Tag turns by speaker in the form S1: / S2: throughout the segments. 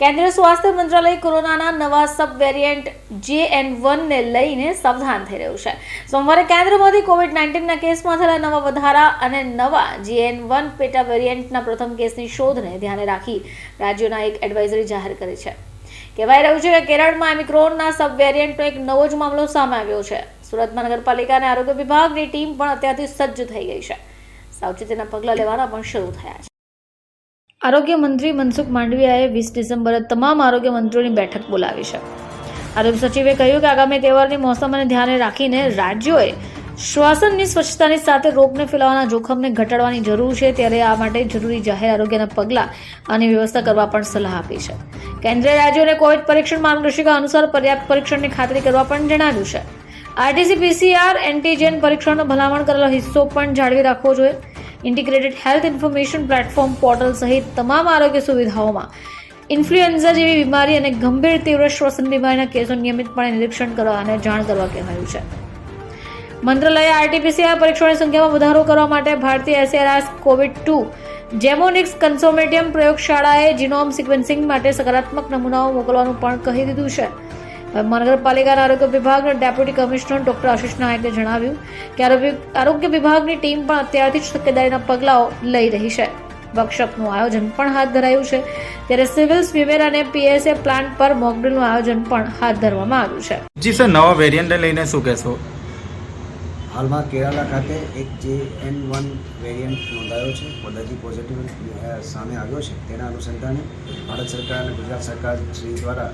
S1: કેન્દ્રીય સ્વાસ્થ્ય મંત્રાલય કોરોનાના નવા સબ વેરિયન્ટ જે એન વનને લઈને સાવધાન થઈ રહ્યું છે. સોમવારે કેન્દ્રમાંથી કોવિડ નાઇન્ટીનના કેસમાં થયેલા નવા વધારા અને નવા જે એન વન પેટા વેરિયન્ટના પ્રથમ કેસની શોધને ધ્યાને રાખી રાજ્યોના એક એડવાઇઝરી જાહેર કરી છે. કહેવાય રહ્યું છે કે કેરળમાં ઓમિક્રોનના સબ વેરિયન્ટનો એક નવો જ મામલો સામે આવ્યો છે. સુરત મહાનગરપાલિકા અને આરોગ્ય વિભાગની ટીમ પણ અત્યારથી સજ્જ થઈ ગઈ છે. સાવચેતીના પગલાં લેવાના પણ શરૂ થયા છે. આરોગ્ય મંત્રી મનસુખ માંડવિયાએ વીસ ડિસેમ્બરે તમામ આરોગ્ય મંત્રીઓની બેઠક બોલાવી છે. આરોગ્ય સચિવે કહ્યું કે આગામી તહેવારની મોસમને ધ્યાને રાખીને રાજ્યોએ શ્વાસનની સ્વચ્છતાની સાથે રોગને ફેલાવાના જોખમને ઘટાડવાની જરૂર છે ત્યારે આ માટે જરૂરી જાહેર આરોગ્યના પગલાં અને વ્યવસ્થા કરવા પણ સલાહ આપી છે. કેન્દ્રીય રાજ્યોને કોવિડ પરીક્ષણ માર્ગદર્શિકા અનુસાર પર્યાપ્ત પરીક્ષણની ખાતરી કરવા પણ જણાવ્યું છે. આરટીસી, પીસીઆર, એન્ટીજેન પરીક્ષણનો ભલામણ કરેલો હિસ્સો પણ જાળવી રાખવો જોઈએ. Integrated health information platform portal સહિત તમામ આરોગ્ય સુવિધાઓમાં ઇન્ફ્લુએન્ઝા જેવી બીમારી અને ગંભીર તીવ્ર શ્વસન બીમારીના કેસો નિયમિતપણે નિરીક્ષણ કરવા અને જાણ કરવા કહેવાયું છે. મંત્રાલયે આરટીપીસીઆર પરીક્ષણોની સંખ્યામાં વધારો કરવા માટે ભારતીય SARS COVID two genomics consortium પ્રયોગશાળાએ genome sequencing માટે સકારાત્મક નમૂનાઓ મોકલવાનું પણ કહી દીધું છે. મહાનગરપાલિકાના આરોગ્ય વિભાગના ડેપ્યુટી કમિશનર ડોક્ટર આશિષ નાયકે જણાવ્યું કે આરોગ્ય આરોગ્ય વિભાગની ટીમ પણ અત્યારથી જ તકેદારીના પગલાઓ લઈ રહી છે. વર્કશોપનું આયોજન પણ હાથ ધરાયું છે. ત્યારે સિવિલ સ્વીમેર અને પીએસએ પ્લાન્ટ પર મોકડ્રીલનું આયોજન પણ હાથ ધરવામાં આવ્યું છે.
S2: જી સર નવા વેરિયન્ટને લઈને શું કહેશો?
S3: હાલમાં કેરાલા ખાતે એક જે એન વન વેરિયન્ટ નોંધાયો છે. દર્દી પોઝિટિવ સામે આવ્યો છે. તેના અનુસંધાને ભારત સરકાર અને ગુજરાત સરકાર શ્રી દ્વારા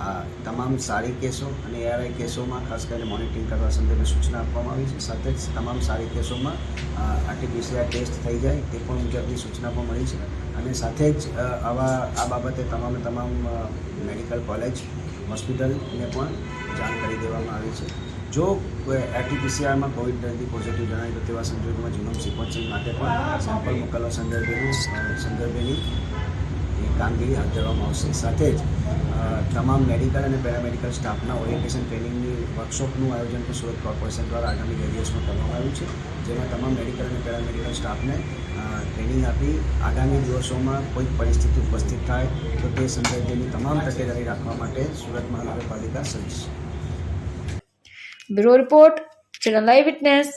S3: આ તમામ સારી કેસો અને એઆરઆઈ કેસોમાં ખાસ કરીને મોનિટરિંગ કરવા સંદર્ભે સૂચના આપવામાં આવી છે. સાથે જ તમામ સારી કેસોમાં આરટીપીસીઆર ટેસ્ટ થઈ જાય તે પણ મુજબની સૂચના પણ મળી છે. અને સાથે જ આવા, આ બાબતે તમામે તમામ મેડિકલ કોલેજ હોસ્પિટલને પણ જાણ કરી દેવામાં આવી છે. જો આરટીપીસીઆરમાં કોવિડ દર્દી પોઝિટિવ જણાય તો તેવા સંજોગોમાં જીનોમ સિક્વન્સિંગ માટે પણ સેમ્પલ મોકલવા સંદર્ભેનું સંદર્ભેની એ કામગીરી હાથ ધરવામાં આવશે. સાથે જ તમામ મેડિકલ અને પેરામેડિકલ સ્ટાફના ઓરિએન્ટેશન ટ્રેનિંગની વર્કશોપનું આયોજન પણ સુરત કોર્પોરેશન દ્વારા આગામી બે દિવસમાં કરવામાં આવ્યું છે. જેમાં તમામ મેડિકલ અને પેરામેડિકલ સ્ટાફને ટ્રેનિંગ આપી આગામી દિવસોમાં કોઈ પરિસ્થિતિ ઉપસ્થિત થાય તો તે સંદર્ભેની તમામ તકેદારી રાખવા માટે સુરત મહાનગરપાલિકા સજ્જ છે.
S1: Bureau report, channel live witness.